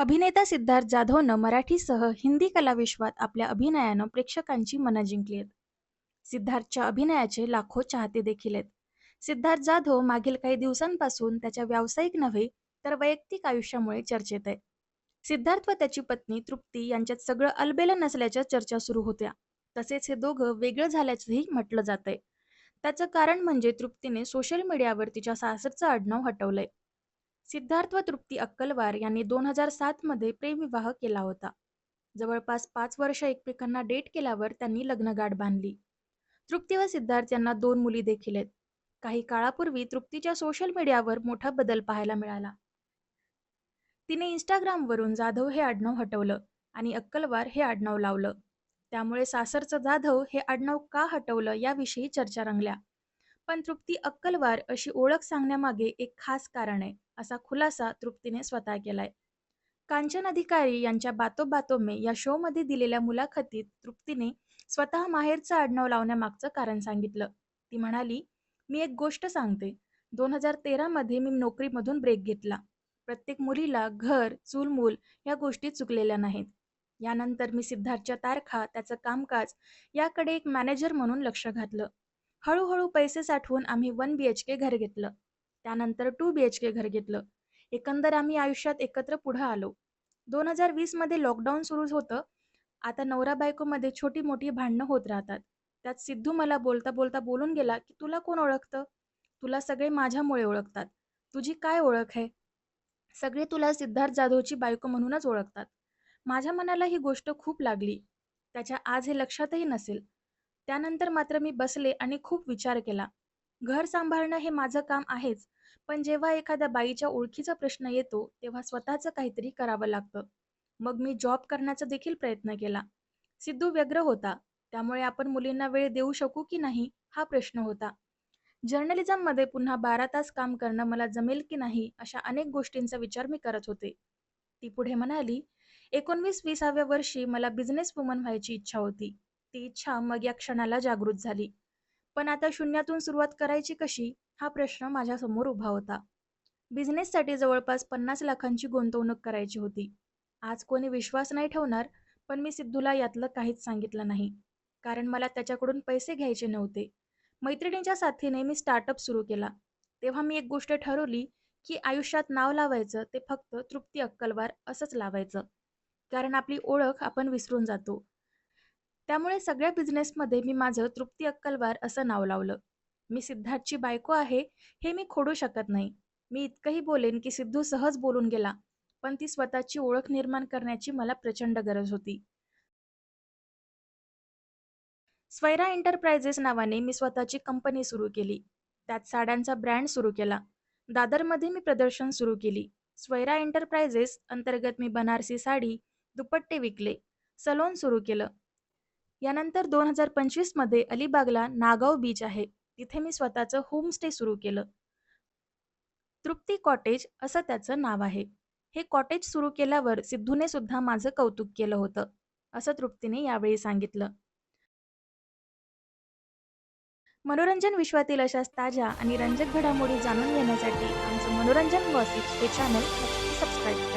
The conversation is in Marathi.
अभिनेता सिद्धार्थ जाधवनं मराठीसह हिंदी कलाविश्वात आपल्या अभिनयानं प्रेक्षकांची मनं जिंकली आहेत. सिद्धार्थच्या अभिनयाचे लाखो चाहते देखील आहेत. सिद्धार्थ जाधव मागील काही दिवसांपासून त्याच्या व्यावसायिक नव्हे तर वैयक्तिक आयुष्यामुळे चर्चेत आहे. सिद्धार्थ व त्याची पत्नी तृप्ती यांच्यात सगळं अलबेलं नसल्याच्या चर्चा सुरू होत्या. तसेच हे दोघं वेगळं झाल्याचंही म्हटलं जातंय. त्याचं कारण म्हणजे तृप्तीने सोशल मीडियावर तिच्या सासरचं आडनाव हटवलंय. सिद्धार्थ व तृप्ती अक्कलवार यांनी दोन हजार सात मध्ये प्रेमविवाह केला होता. जवळपास पाच वर्ष एकमेकांना डेट केल्यावर त्यांनी लग्नगाठ बांधली. तृप्ती व सिद्धार्थ यांना दोन मुली देखील आहेत. काही काळापूर्वी तृप्तीच्या सोशल मीडियावर मोठा बदल पाहायला मिळाला. तिने इंस्टाग्रामवरून जाधव हे आडनाव हटवलं आणि अक्कलवार हे आडनाव लावलं. त्यामुळे सासरचं जाधव हे आडनाव का हटवलं याविषयी चर्चा रंगल्या. पण तृप्ती अक्कलवार अशी ओळख सांगण्यामागे एक खास कारण आहे, असा खुलासा तृप्तीने स्वतः केलाय. कांचन अधिकारी यांच्या बातो बातो में या शोमध्ये दिलेल्या मुलाखतीत तृप्तीने स्वतः माहेरचं आडनाव लावण्यामागचं कारण सांगितलं. ती म्हणाली, मी एक गोष्ट सांगते. दोन हजार तेरा मध्ये मी नोकरीमधून ब्रेक घेतला. प्रत्येक मुलीला घर, चूलमूल या गोष्टी चुकलेल्या नाहीत. यानंतर मी सिद्धार्थच्या तारखा, त्याचं कामकाज याकडे एक मॅनेजर म्हणून लक्ष घातलं. हळूहळू पैसे साठवून आम्ही वन बी एच के घर घेतलं. त्यानंतर टू बी एच के घर घेतलं. एकंदर आम्ही आयुष्यात एकत्र पुढं आलो. दोन हजार वीसमध्ये लॉकडाऊन सुरू होतं. आता नवरा-बायकोमध्ये छोटी-मोठी भांडणं होत राहतात. त्यात सिद्धू मला बोलता बोलता बोलून गेला की तुला कोण ओळखतं? तुला सगळे माझ्यामुळे ओळखतात. तुझी काय ओळख आहे? सगळे तुला सिद्धार्थ जाधवची बायको म्हणूनच ओळखतात. माझ्या मनाला ही गोष्ट खूप लागली. त्याच्या आज हे लक्षातही नसेल. त्यानंतर मात्र मी बसले आणि खूप विचार केला. घर सांभाळणं हे माझं काम आहेच, पण जेव्हा एखाद्या बाईच्या ओळखीचा प्रश्न येतो तेव्हा स्वतःचं काहीतरी करावं लागतं. मग मी जॉब करण्याचा देखील प्रयत्न केला. सिद्धू व्यग्र होता, त्यामुळे आपण मुलींना वेळ देऊ शकू की नाही हा प्रश्न होता. जर्नलिझममध्ये पुन्हा बारा तास काम करणं मला जमेल की नाही अशा अनेक गोष्टींचा विचार मी करत होते. ती पुढे म्हणाली, एकोणवीस विसाव्या वर्षी मला बिझनेस वुमन व्हायची इच्छा होती. ती इच्छा मग या क्षणाला जागृत झाली. पण आता शून्यातून सुरुवात करायची कशी हा प्रश्न माझ्यासमोर उभा होता. बिझनेससाठी जवळपास पन्नास लाखांची गुंतवणूक करायची होती. आज कोणी विश्वास नाही ठेवणार, पण मी सिद्धूला यातलं काहीच सांगितलं नाही. कारण मला त्याच्याकडून पैसे घ्यायचे नव्हते. मैत्रिणीच्या साथीने मी स्टार्टअप सुरू केला. तेव्हा मी एक गोष्ट ठरवली की आयुष्यात नाव लावायचं ते फक्त तृप्ती अक्कलवार असंच लावायचं. कारण आपली ओळख आपण विसरून जातो. त्यामुळे सगळ्या बिझनेसमध्ये मी माझं तृप्ती अक्कलवार असं नाव लावलं. मी सिद्धार्थची बायको आहे हे मी खोडू शकत नाही. मी इतकंही बोलेन की सिद्धू सहज बोलून गेला, पण ती स्वतःची ओळख निर्माण करण्याची मला प्रचंड गरज होती. स्वैरा एंटरप्राइजेस नावाने मी स्वतःची कंपनी सुरू केली. त्यात साड्यांचा ब्रँड सुरू केला. दादरमध्ये मी प्रदर्शन सुरू केली. स्वैरा एंटरप्राइजेस अंतर्गत मी बनारसी साडी, दुपट्टे विकले. सलोन सुरू केलं. यानंतर दोन हजार पंचवीसमध्ये अलिबागला नागाव बीच आहे, तिथे मी स्वतःचं होमस्टे सुरू केलं. तृप्ती कॉटेज असं त्याचं नाव आहे. हे कॉटेज सुरू केल्यावर सिद्धूने सुद्धा माझं कौतुक केलं होतं, असं तृप्तीने यावेळी सांगितलं. मनोरंजन विश्वातील अशाच ताज्या आणि रंजक घडामोडी जाणून घेण्यासाठी आमचं मनोरंजन वॉसिक हे चॅनल सबस्क्राईब